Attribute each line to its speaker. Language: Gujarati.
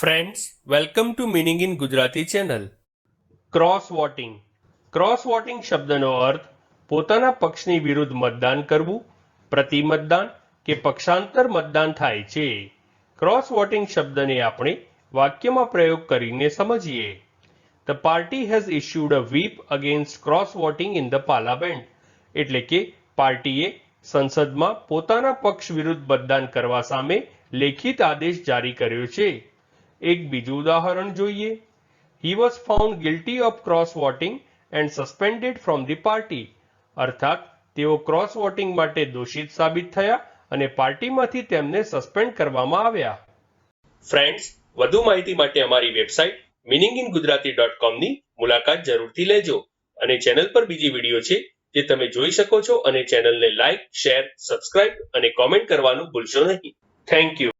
Speaker 1: Friends welcome to meaning in Gujarati channel cross voting cross voting શબ્દનો અર્થ પોતાના પક્ષની વિરુદ્ધ મતદાન કરવું પ્રતિ મતદાન કે પક્ષાંતર મતદાન થાય છે. ક્રોસ વોટિંગ શબ્દને આપણે વાક્યમાં પ્રયોગ કરીને સમજીએ. The party has issued a whip against cross voting in the parliament એટલે કે પાર્ટીએ સંસદમાં પોતાના પક્ષ વિરુદ્ધ મતદાન કરવા સામે લેખિત આદેશ જારી કર્યો છે. એક બીજું ઉદાહરણ જોઈએ. He was found guilty of cross voting and suspended from the party અર્થાત, તેઓ ક્રોસ વોટિંગ માટે દોષિત સાબિત થયા અને પાર્ટીમાંથી તેમને સસ્પેન્ડ કરવામાં આવ્યા. ફ્રેન્ડ્સ વધુ માહિતી માટે અમારી website meaning in Gujarati dot કોમની મુલાકાત જરૂરથી લેજો અને ચેનલ પર બીજી વીડિયો છે જે તમે જોઈ શકો છો અને ચેનલને લાઇક શેર સબસ્ક્રાઇબ અને કોમેન્ટ કરવાનું ભૂલશો નહીં. Thank you